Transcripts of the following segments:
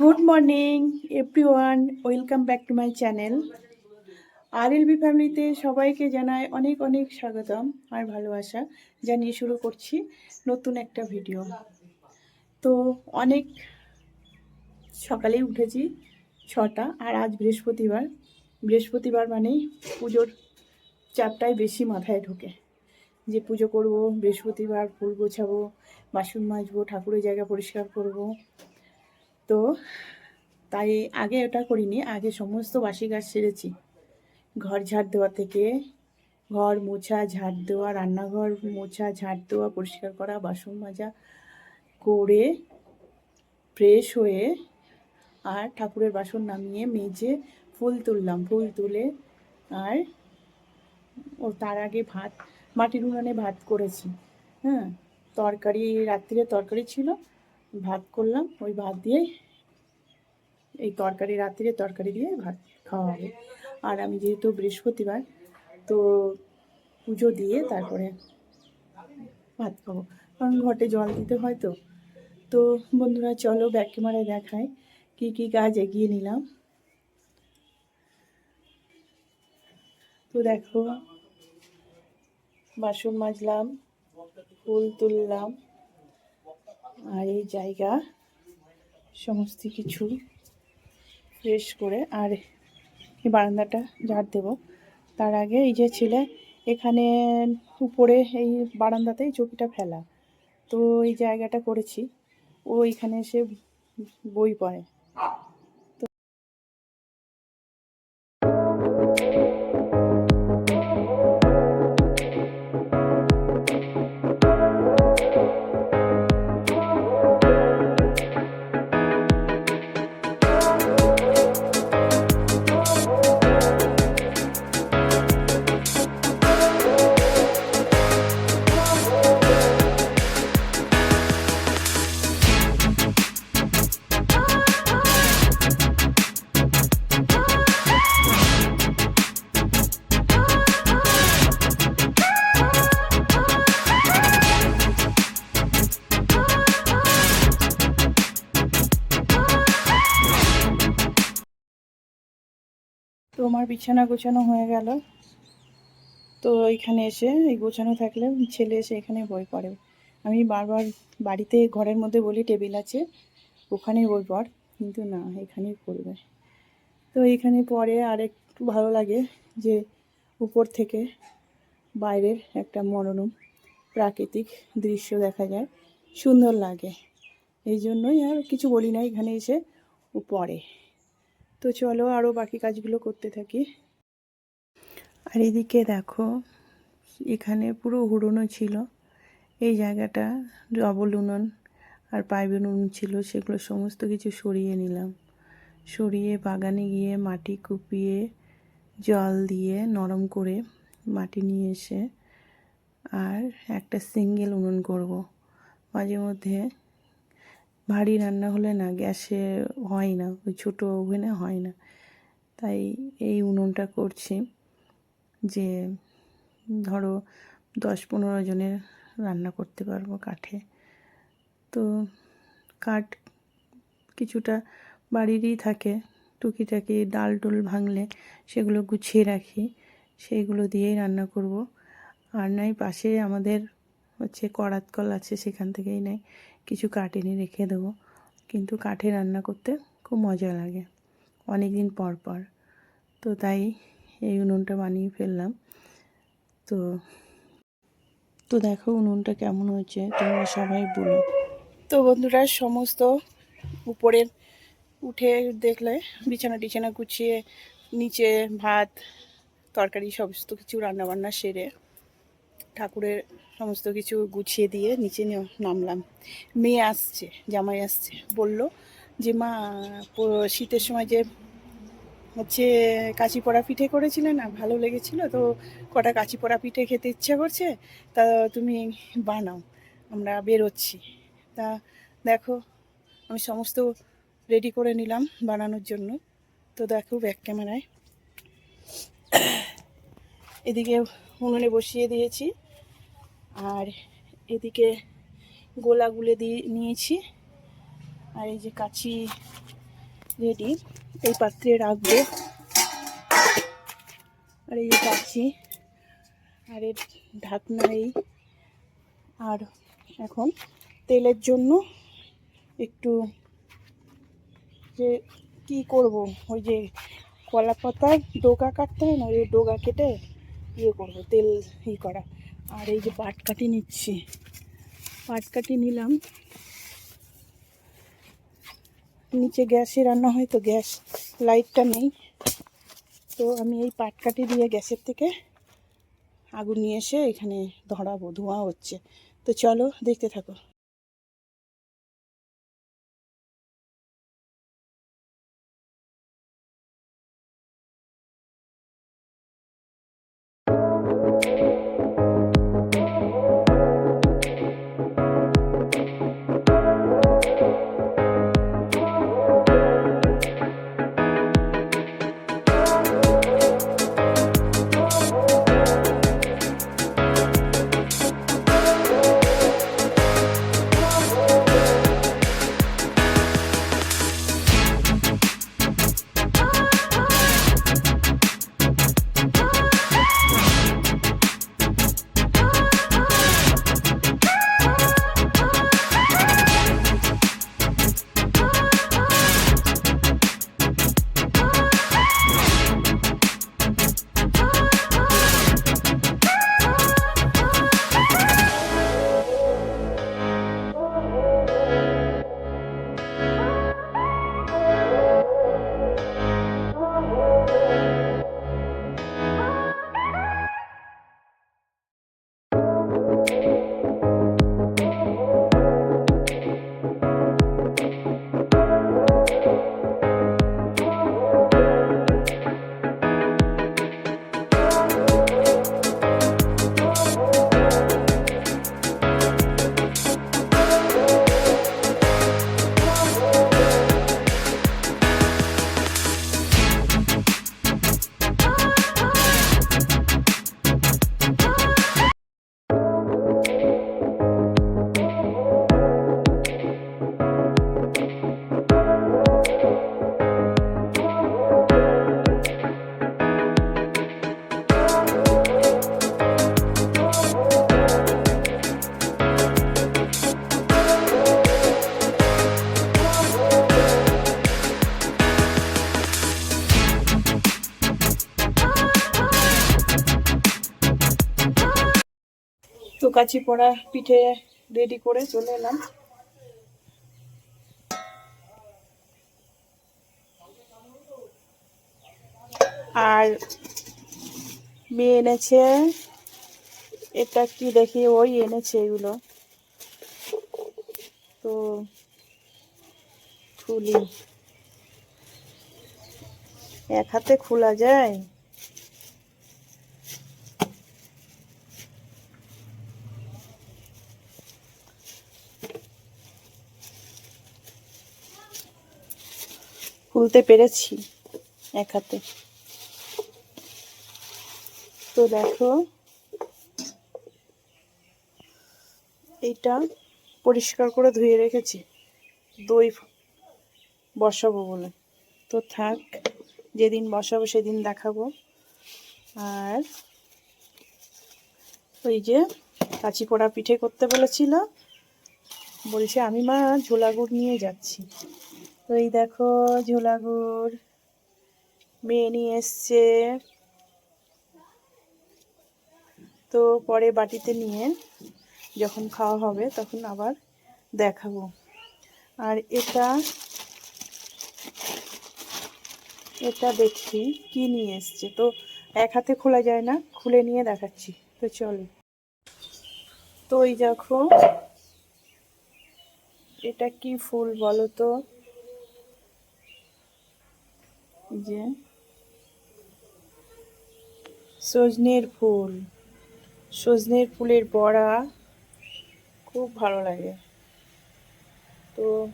Good morning every one welcome back to my channel R LB ফ্যামিলিতে সবাইকে জানাই অনেক অনেক স্বাগতম আর ভালোবাসা জানিয়ে শুরু করছি নতুন একটা ভিডিও তো অনেক সকালেই উঠেছি, ছটা, আর আজ বৃহস্পতিবার। বৃহস্পতিবার মানেই পুজোর চাপটাই বেশি মাথায় ঢোকে। যে পুজো করব, বৃহস্পতিবার ফুল গোছাবো, বাসন মাজবো, ঠাকুরের জায়গা পরিষ্কার করব তো তাই আগে ওটা করিনি, আগে সমস্ত বাসি গাছ সেরেছি। ঘর ঝাড় দেওয়া থেকে ঘর মোছা, ঝাড় দেওয়া, রান্নাঘর মোছা, ঝাড় দেওয়া, পরিষ্কার করা, বাসন মাজা করে ফ্রেশ হয়ে আর ঠাকুরের বাসন নামিয়ে মেজে ফুল তুললাম। ফুল তুলে আর ও তার আগে ভাত, মাটির উনানে ভাত করেছি। হ্যাঁ তরকারি, রাত্রিরে তরকারি ছিল ভাত করলাম, ওই ভাত দিয়ে এই তরকারি রাত্রিরে তরকারি দিয়ে ভাত খাওয়া হবে। আর আমি যেহেতু বৃহস্পতিবার, তো পুজো দিয়ে তারপরে ভাত খাব। কারণ ঘটে জল দিতে হয় তো। তো বন্ধুরা, চলো ব্যাক ক্যামেরায় দেখায় কী কী কাজ এগিয়ে নিলাম। তো দেখো, বাসন মাজলাম, ফুল তুললাম। আর এই জায়গা, সমস্ত কিছু ফ্রেশ করে, আর এই বারান্দাটা ঝাড় দেব। তার আগে এই যে ছেলে, এখানে উপরে এই বারান্দাতেই চকিটা ফেলা। তো এই জায়গাটা করেছি। ও এখানে এসে বই পড়ে। বিছানা গোছানো হয়ে গেল। তো এখানে এসে, এই গোছানো থাকলে ছেলে এসে এখানে বই পড়ে। আমি বারবার বাড়িতে, ঘরের মধ্যে বলি, টেবিল আছে ওখানেই বই পড়। কিন্তু না এখানেই পড়বে। তো এখানে পড়ে আর একটু ভালো লাগে যে, উপর থেকে বাইরের একটা মনোরম প্রাকৃতিক দৃশ্য দেখা যায়। সুন্দর লাগে। এই জন্যই আর কিছু বলি না, এখানে এসে ও পড়ে। তো চলো আরও বাকি কাজগুলো করতে থাকি। আর এদিকে দেখো, এখানে পুরো হুড়োনো ছিল। এই জায়গাটা ডবল উনুন আর পাইপের উনুন ছিল, সেগুলো সমস্ত কিছু সরিয়ে নিলাম। সরিয়ে বাগানে গিয়ে মাটি কুপিয়ে জল দিয়ে নরম করে মাটি নিয়ে এসে আর একটা সিঙ্গেল উনুন করব। মাঝে মধ্যে ভারী রান্না হলে না গ্যাসে হয় না, ওই ছোটো ওভেনে হয় না। তাই এই উনুনটা করছি যে ধরো দশ পনেরো জনের রান্না করতে পারব কাঠে। তো কাঠ কিছুটা বাড়িরই থাকে, টুকিটাকি ডাল টুল ভাঙলে সেগুলো গুছিয়ে রাখি, সেইগুলো দিয়েই রান্না করব। আর নাই পাশে আমাদের হচ্ছে করাত কল আছে সেখান থেকেই নেই কিছু কাঠ এনে রেখে দেবো। কিন্তু কাঠে রান্না করতে খুব মজা লাগে অনেক দিন পর পর। তো তাই এই উনুনটা বানিয়ে ফেললাম। তো তো দেখো উনুনটা কেমন হয়েছে, তোমরা সবাই বলো। তো বন্ধুরা, সমস্ত উপরের উঠে দেখলে বিছানা টিছানা গুছিয়ে, নিচে ভাত, তরকারি, সমস্ত কিছু রান্নাবান্না সেরে ঠাকুরের সমস্ত কিছু গুছিয়ে দিয়ে নিচে নামলাম। মেয়ে আসছে, জামাই আসছে, বলল যে, মা শীতের সময় যে হচ্ছে কাঁচি পড়া পিঠে করেছিলে না, ভালো লেগেছিল, তো কটা কাঁচি পড়া পিঠে খেতে ইচ্ছা করছে, তা তুমি বানাও, আমরা বেরোচ্ছি। তা দেখো, আমি সমস্ত রেডি করে নিলাম বানানোর জন্য। তো দেখো ব্যাক ক্যামেরায়। এদিকে উনুনে বসিয়ে দিয়েছি। আর এদিকে গোলা গুলে দিয়ে নিয়েছি। আর এই যে কাচি রেডি, এই পাত্রে রাখব। আর এই যে পাচ্ছি আর এর ঢাকনা এই। আর এখন তেলের জন্য একটু যে কি করব, ওই যে কলা পাতার ডোগা কাটতে হয় না, ওই ডোগা কেটে ইয়ে করব, তেল ই করা। আর এই যে পাট কাটি নিচ্ছি। পাট কাটি নিলাম। নিচে গ্যাসে রান্না হয় তো গ্যাস লাইটটা নেই। তো আমি এই পাটকাঠি দিয়ে গ্যাসের থেকে আগুন নিয়ে এসে এখানে ধরাবো, ধোঁয়া হচ্ছে। তো চলো দেখতে থাকো। কাচি পড়া পিঠে রেডি করে চলে এলাম। আর মেয়ে এনেছে, এটা কি দেখি, ওই এনেছে এগুলো। তো খুলি। এক হাতে খোলা যায়? খুলতে পেরেছি এক হাতে। তো দেখো এইটা পরিষ্কার করে ধুয়ে রেখেছি। দই বসাবো বলে। তো থাক, যেদিন বসাবো সেদিন দেখাবো। আর ওই যে কাঁচি পোড়া পিঠে করতে বলেছিল, বলছে আমি মা ঝোলা গুড় নিয়ে যাচ্ছি। তো এই দেখো ঝোলা গুড় মেয়ে নিয়ে এসছে। তো পরে বাটিতে নিয়ে যখন খাওয়া হবে তখন আবার দেখাবো। আর এটা এটা দেখি কি নিয়ে এসছে। তো এক হাতে খোলা যায় না, খুলে নিয়ে দেখাচ্ছি। তো চলো। তো এই দেখো, এটা কি ফুল বলো তো এই যে, সজনের ফুল। সজনের ফুলের বড়া খুব ভালো লাগে। তো,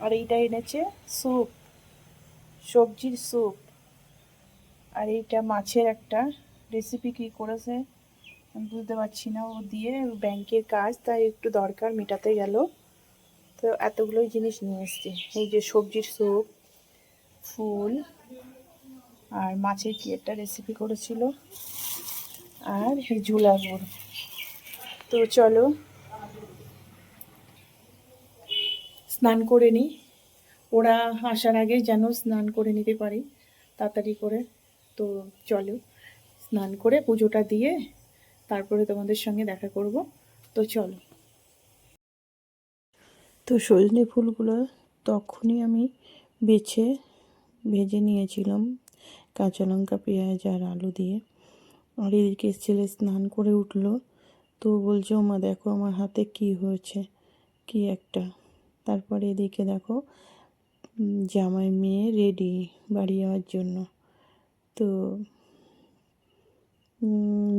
আর এইটা এনেছে স্যুপ, সবজির স্যুপ। আর এইটা মাছের একটা রেসিপি কি করেছে, আমি বুঝতে পারছি না। ও দিয়ে ব্যাংকের কাজ, তাই একটু দরকার, মেটাতে গেল। তো এতগুলোই জিনিস নিয়ে এসছি। এই যে সবজির স্যুপ ফুল আর মাছের কি একটা রেসিপি করেছিল আর ঝুলা তো চলো, স্নান করে নিই। ওরা আসার আগে যেন স্নান করে নিতে পারি, তাড়াতাড়ি করে। তো চলো, স্নান করে পুজোটা দিয়ে তারপরে তোমাদের সঙ্গে দেখা করব। তো চলো। তো সজনে ফুলগুলো তখনই আমি বেছে ভেজে নিয়েছিলাম কাঁচা লঙ্কা, পেঁয়াজ আর আলু দিয়ে। আর এদিকে ছেলে স্নান করে উঠল। তো বলছে মা দেখো আমার হাতে কি হয়েছে, কি একটা? তারপরে এদিকে দেখো জামাই মেয়ে রেডি বাড়ি যাওয়ার জন্য। তো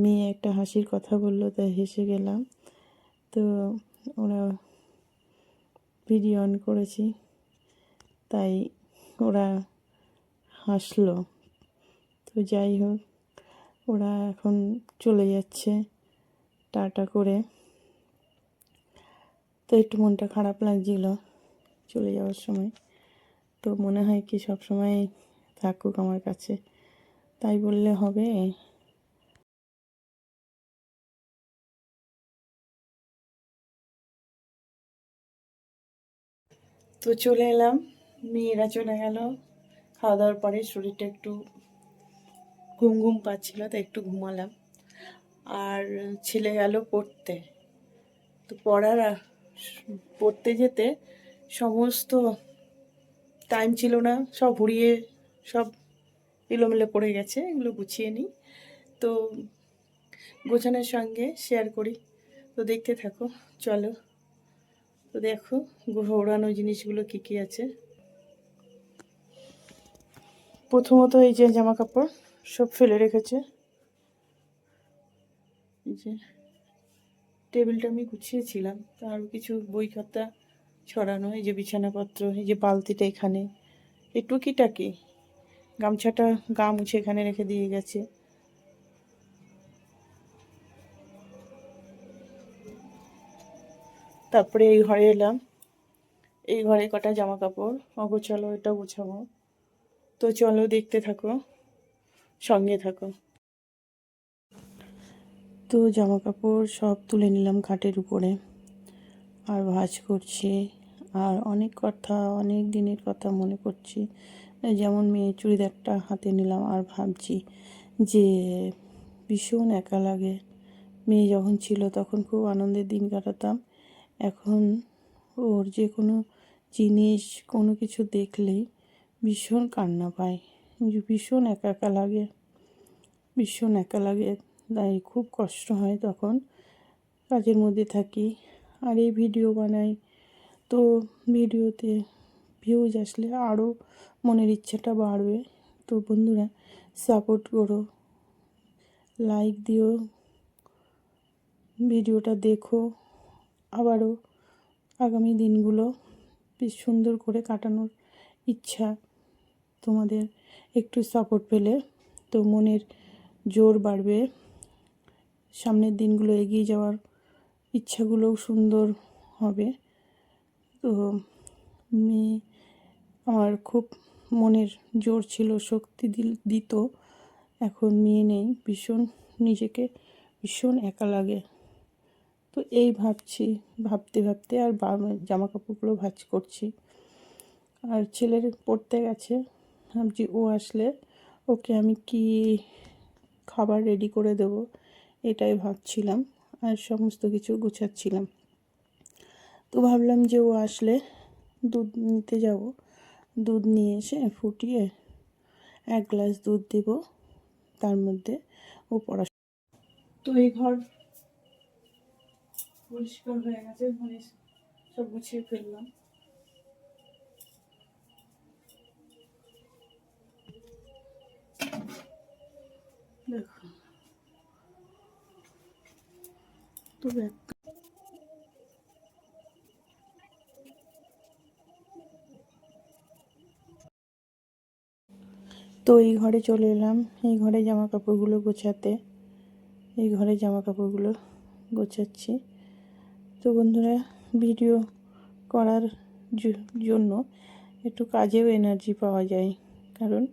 মেয়ে একটা হাসির কথা বলল, তাই হেসে গেলাম। তো ওরা ভিডিও অন করেছি। তাই ওরা হাসলো। তো যাই হোক ওরা এখন চলে যাচ্ছে টাটা করে। তো একটু মনটা খারাপ লাগছিল চলে যাওয়ার সময়। তো মনে হয় কি সব সময় থাকুক আমার কাছে। তাই বললে হবে। তো চলে এলাম, মেয়েরা চলে গেল। খাওয়া দাওয়ার পরে শরীরটা একটু ঘুম ঘুম পাচ্ছিল, তাই একটু ঘুমালাম। আর ছেলে গেল পড়তে। তো পড়ার পড়তে যেতে সমস্ত টাইম ছিল না, সব ঘুরিয়ে, সব এলোমেলো পড়ে গেছে, এগুলো গুছিয়ে নিই। তো গোছানোর সঙ্গে শেয়ার করি। তো দেখতে থাকো, চলো। তো দেখো, ঘোরানো জিনিসগুলো কী কী আছে। প্রথমত এই যে জামা কাপড় সব ফেলে রেখেছে। এই যে টেবিলটা আমি গুছিয়েছিলাম তো আরও কিছু বই খাতা ছড়ানো, এই যে বিছানাপত্র, এই যে বালতিটা এখানে, এই টুকিটাকি গামছাটা গা মুছে এখানে রেখে দিয়ে গেছে। তারপরে এই ঘরে এলাম। এই ঘরে কটা জামা কাপড় অগোছালো এটা গুছাবো। তো চলো দেখতে থাকো, সঙ্গে থাকো। তো জামা কাপড় সব তুলে নিলাম খাটের উপরে, আর ভাজ করছি। আর অনেক কথা, অনেক দিনের কথা মনে করছি যেমন মেয়ে চুড়িদারটা হাতে নিলাম আর ভাবছি যে ভীষণ একা লাগে। মেয়ে যখন ছিল তখন খুব আনন্দের দিন কাটাতাম। এখন ওর যে কোনো জিনিস, কোনো কিছু দেখলেই ভীষণ কান্না পায়। ভীষণ একা একা লাগে, ভীষণ একা লাগে, তাই খুব কষ্ট হয় তখন কাজের মধ্যে থাকি। আর এই ভিডিও বানাই, তো ভিডিওতে ভিউজ আসলে আরও মনের ইচ্ছাটা বাড়বে। তো বন্ধুরা সাপোর্ট করো লাইক দিও, ভিডিওটা দেখো, আবারও আগামী দিনগুলো বেশ সুন্দর করে কাটানোর ইচ্ছা তোমাদের একটু সাপোর্ট পেলে তো মনের জোর বাড়বে। সামনের দিনগুলো এগিয়ে যাওয়ার ইচ্ছাগুলোও সুন্দর হবে। তো মেয়ে আমার খুব মনের জোর ছিল, শক্তি দিল, দিত। এখন মেয়ে নেই, ভীষণ নিজেকে ভীষণ একা লাগে। তো এই ভাবছি, ভাবতে ভাবতে আর জামা কাপড়গুলো ভাজ করছি। আর ছেলের পড়তে গেছে ভাবছি ও আসলে ওকে আমি কি খাবার রেডি করে দেবো, এটাই ভাবছিলাম আর সমস্ত কিছু গুছাচ্ছিলাম। তো ভাবলাম যে ও আসলে দুধ নিতে যাব। দুধ নিয়ে এসে ফুটিয়ে এক গ্লাস দুধ দেব, তার মধ্যে ও পড়া তো এই ঘর পরিষ্কার হয়ে গেছে মানে সব গুছিয়ে ফেললাম। দেখো তো তো এই ঘরে চলে এলাম। এই ঘরে জামা কাপড়গুলো গোছাতে। এই ঘরে জামা কাপড়গুলো গোছাচ্ছি। তো বন্ধুরা, ভিডিও করার জন্য একটু কাজেও এনার্জি পাওয়া যায়। কারণ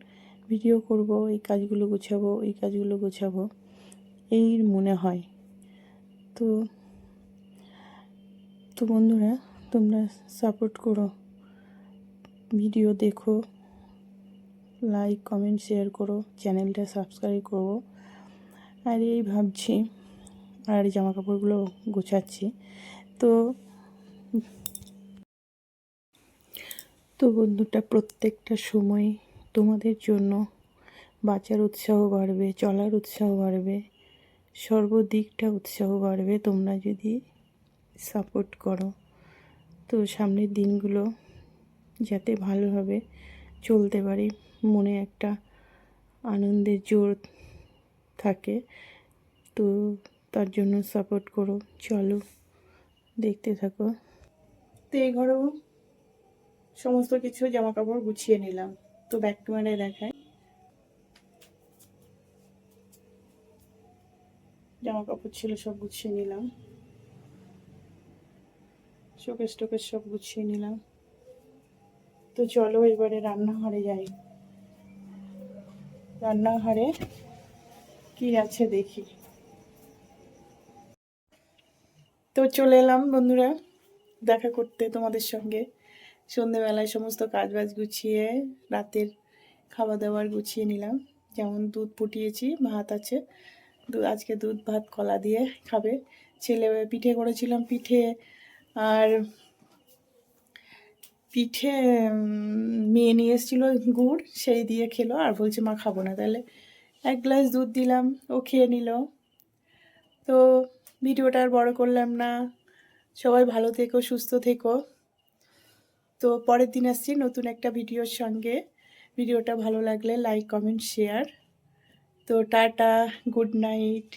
ভিডিও করব, এই কাজগুলো গোছাবো, এই কাজগুলো গোছাবো এই মনে হয়। তো তো বন্ধুরা, তোমরা সাপোর্ট করো, ভিডিও দেখো লাইক কমেন্ট শেয়ার করো চ্যানেলটা সাবস্ক্রাইব করো আর এই ভাবছি, আর জামা কাপড়গুলো গোছাচ্ছি। তো তো বন্ধুটা প্রত্যেকটা সময় তোমাদের জন্য বাঁচার উৎসাহ বাড়বে, চলার উৎসাহ বাড়বে, সর্বদিকটা উৎসাহ বাড়বে। তোমরা যদি সাপোর্ট করো, তো সামনের দিনগুলো যাতে ভালোভাবে চলতে পারি, মনে একটা আনন্দের জোর থাকে, তো তার জন্য সাপোর্ট করো। চলো, দেখতে থাকো। তো এই ঘরেও সমস্ত কিছু জামা কাপড় গুছিয়ে নিলাম। তো ব্যাক ক্যামেরায় দেখায়। জামা কাপড় ছিল, সব গুছিয়ে নিলাম। শোকেস টোকেস সব গুছিয়ে নিলাম। তো চলো এবারে রান্নাঘরে যাই। রান্নাঘরে কি আছে দেখি। তো চলে এলাম বন্ধুরা, দেখা করতে তোমাদের সঙ্গে। সন্ধেবেলায় সমস্ত কাজ বাজ গুছিয়ে রাতের খাওয়া দাওয়ার গুছিয়ে নিলাম। যেমন দুধ ফুটিয়েছি, ভাত আছে। আজকে দুধ, ভাত, কলা দিয়ে খাবে। ছেলে পিঠে করেছিলাম পিঠে আর পিঠে মেয়ে নিয়ে এসেছিল গুড়, সেই দিয়ে খেলো আর বলছে, মা, খাব না। তাহলে এক গ্লাস দুধ দিলাম, ও খেয়ে নিল। তো ভিডিওটা আর বড় করলাম না। সবাই ভালো থেকো, সুস্থ থেকো। তো পরের দিন আসছি নতুন একটা ভিডিওর সঙ্গে। ভিডিওটা ভালো লাগলে লাইক কমেন্ট শেয়ার তো টাটা গুড নাইট